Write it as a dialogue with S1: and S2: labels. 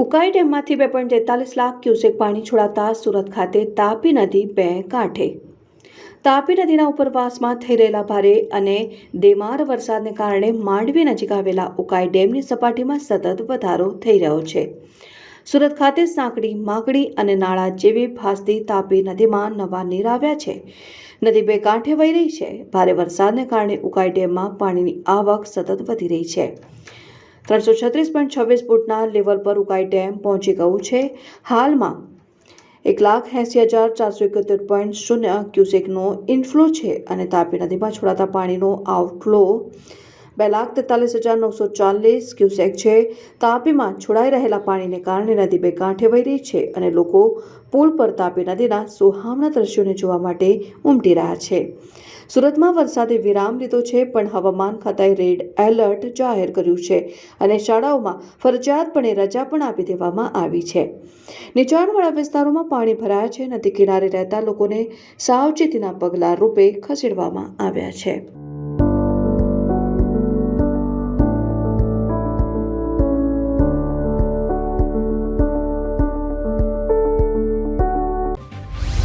S1: ઉકાઈ ડેમમાંથી બે પોઈન્ટ તેતાલીસ લાખ ક્યુસેક પાણી છોડાતા સુરત ખાતે તાપી નદી બે કાંઠે. તાપી નદીના ઉપરવાસમાં થઈ રહેલા ભારે અને દેમાર વરસાદને કારણે માંડવી નજીક આવેલા ઉકાઈ ડેમની સપાટીમાં સતત વધારો થઈ રહ્યો છે. સુરત ખાતે સાંકડી, માકડી અને નાળા જેવી ભાસતી તાપી નદીમાં નવા નીર આવ્યા છે. નદી બે કાંઠે વહી રહી છે. ભારે વરસાદને કારણે ઉકાઈ ડેમમાં પાણીની આવક સતત વધી રહી છે. ત્રણસો છત્રીસ પોઈન્ટ છવ્વીસ ફૂટના લેવલ પર ઉકાઈ ડેમ પહોંચી ગયું છે. હાલમાં એક લાખ એંસી હજાર ચારસો એકોતેર પોઈન્ટ શૂન્ય ક્યુસેકનો ઇનફ્લો છે અને તાપી નદીમાં છોડાતા પાણીનો આઉટફ્લો બે લાખ તેતાલીસ હજાર નવસો ચાલીસ ક્યુસેક છે. તાપીમાં છોડાઈ રહેલા પાણીને કારણે નદી બે કાંઠે વહી રહી છે અને લોકો પુલ પર તાપી નદીના સુહામણા દ્રશ્યોને જોવા માટે ઉમટી રહ્યા છે. સુરતમાં વરસાદે વિરામ લીધો છે, પણ હવામાન ખાતાએ રેડ એલર્ટ જાહેર કર્યું છે અને શાળાઓમાં ફરજિયાતપણે રજા પણ આપી દેવામાં આવી છે. નીચાણવાળા વિસ્તારોમાં પાણી ભરાયા છે, નદી કિનારે રહેતા લોકોને સાવચેતીના પગલાં રૂપે ખસેડવામાં આવ્યા છે.